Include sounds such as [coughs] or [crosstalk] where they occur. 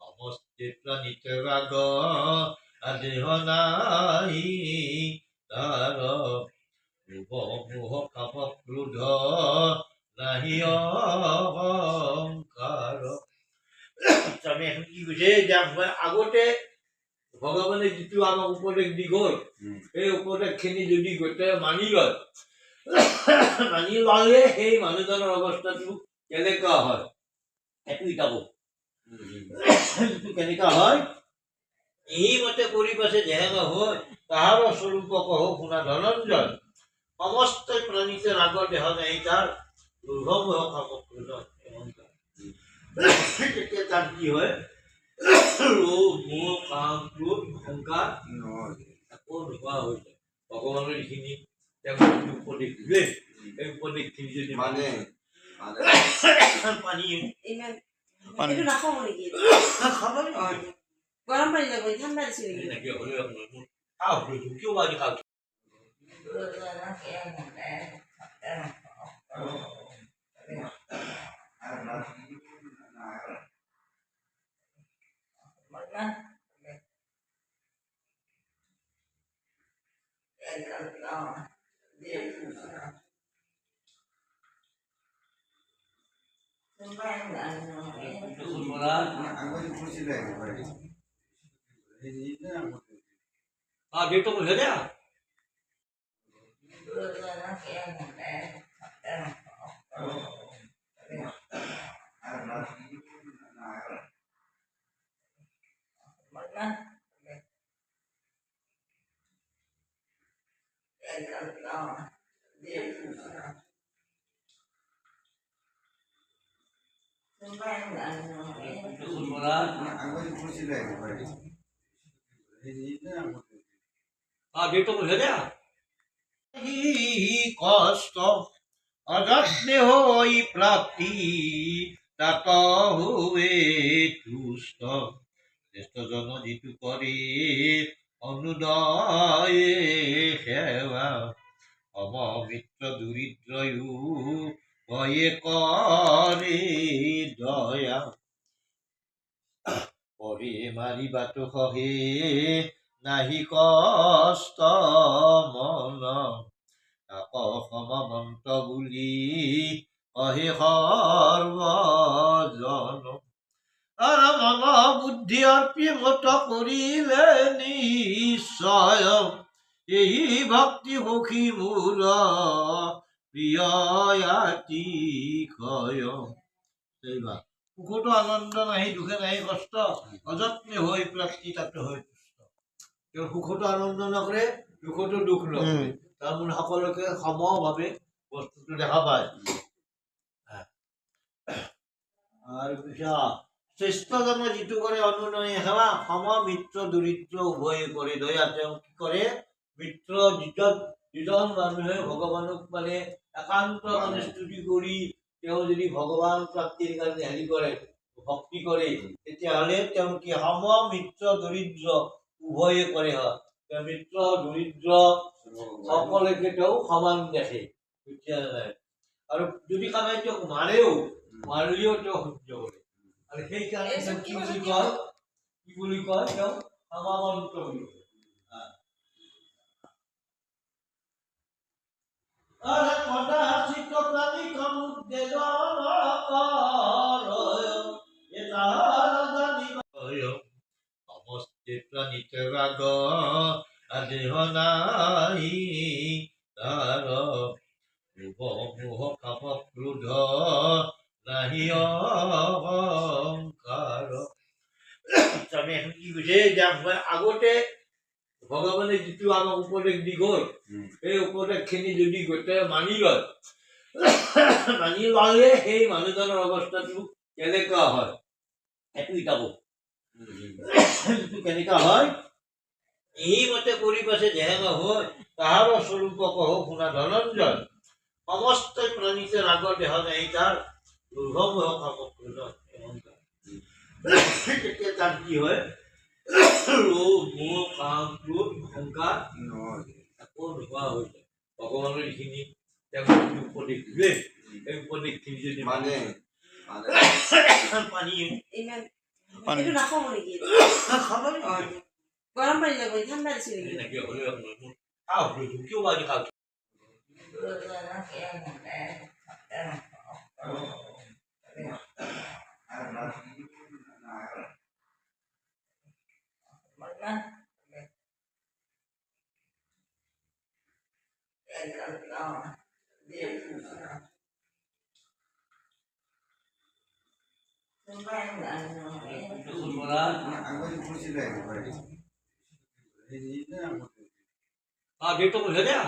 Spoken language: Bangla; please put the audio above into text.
সমস্তে প্রাণীতে রাগ দেহ নাই তার। মোহ কাম ক্ৰোধ নাহি অহংকাৰ আমি এখন কি কৈছে যে আগতে ভগৱানে যিটো আমাক উপদেশ দি গ'ল। সেই উপদেশখিনি যদি গোটেই মানি লয় মানি ল'লে সেই মানুহজনৰ অৱস্থাটো কেনেকুৱা হয়? সেইটো ইটা [coughs] কেনেকুৱা হয়? এই মতে কৰি পাছে যেহে নহয় তাহাৰ স্বৰূপ কহো শুনা ধনঞ্জয়। সমস্ত প্রাণীতে রাগ দেহ নেই তার অহংকার তেতিয়া তার কি হয়? [coughs] লোভ মোহ কাম ক্ৰোধ অহংকাৰ আকৌ নোহোৱা হৈ যায়। ভগৱানৰ এইখিনি যিটো উপদেশ দিলে সেই উপদেশখিনি যদি মানে মানে [coughs] পানী ইমান পানী। এইটো নাখাব নেকি খাব গৰম পানী লাগিব ঠাণ্ডা দিছে নেকি এনেকৈ হ'লে খাওঁ কিয় আজি খাওঁ আঙুলি ফুলছিলে একেবাৰে à gate open లేదా Thank you. কষ্ট অযত্নে হই প্রাপ্তি তাত হুয়ে তুষ্ট শ্রেষ্ঠ জন যিটো কৰি অনুদয়ে সেৱা সম মিত্ৰ দৰিদ্ৰয়ো ভয়ে কৰে দয়া পৰি মাৰিবাটো সহে নাহি কষ্ট মন। তাক সমমন্ত বুলি কহে সৰ্বজন। আর মন বুদ্ধি অর্পি মত করিলে নিশ্চয়। এই ভক্তি সখী মূর প্রিয় আতি ক্ষয় সেইবা সুখতো আনন্দ নাহি দুখে নাহি কষ্ট। অযত্নে হৈ প্ৰাপ্তি তাতে হৈ পুষ্ট তেওঁ সুখতো আনন্দ নকৰে দুখতো দুখ নকৰে। তাৰমানে সকলোকে সমভাৱে বস্তুটো দেখা পায়। আৰু পিছত শ্ৰেষ্ঠজনে যিটো কৰে অনুনয়ে সেৱা সম মিত্ৰ দৰিদ্ৰ উভয়ে কৰে। দয়া তেওঁ কি কৰে? মিত্ৰ যিজন যিজন মানুহে ভগৱানক মানে একান্ত মানে স্তুতি কৰি তেওঁ যদি ভগৱান প্ৰাপ্তিৰ কাৰণে হেৰি কৰে ভক্তি কৰে তেতিয়াহ'লে তেওঁ কি সম মিত্ৰ দৰিদ্ৰ উভয়ে কৰে হয়। মিত্ৰ দৰিদ্ৰ সকলোকে তেওঁ সমান দেখে বুজিছা নাই আৰু যদি কাৰোবাই তেওঁক মাৰেও মাৰিলেও তেওঁ সহ্য কৰে আৰু সেইকাৰণে কি বুলি কয়? কি বুলি কয়? তেওঁ সমামন্ত বুলি কয় প্ৰাণীতে দেহ নাই লোভ মোহ কাম ক্ৰোধ নাহি অহংকাৰ আমি এখন কি কৈছে যে আগতে ভগৱানে যিটো আমাক উপদেশ দি গ'ল। সেই উপদেশখিনি যদি গোটেই মানি লয় মানি ল'লে সেই মানুহজনৰ অৱস্থাটো কেনেকুৱা হয়? সেইটো ইটা [coughs] কেনেকুৱা হয়? এই মতে কৰি পাছে যেহে নহয় তাহাৰ স্বৰূপ কহো শুনা ধনঞ্জয়। সমস্ত প্রাণীতে রাগ দেহ নেই তার তেতিয়া তার কি হয়? [coughs] লোভ মোহ কাম ক্ৰোধ অহংকাৰ আকৌ নোহোৱা হৈ যায়। ভগৱানৰ তেওঁক যিটো উপদেশ দিলে সেই উপদেশখিনি যদি মানে মানে [coughs] পানী ইমান পানী। এইটো নাখাব নেকি খাব গৰম পানী লাগিব ঠাণ্ডা দিছে নেকি এনেকে হ'লে খাওঁ কিয় বাজি খাওঁ আঙুলি ফুলছিলে हाँ बेटों को भेजा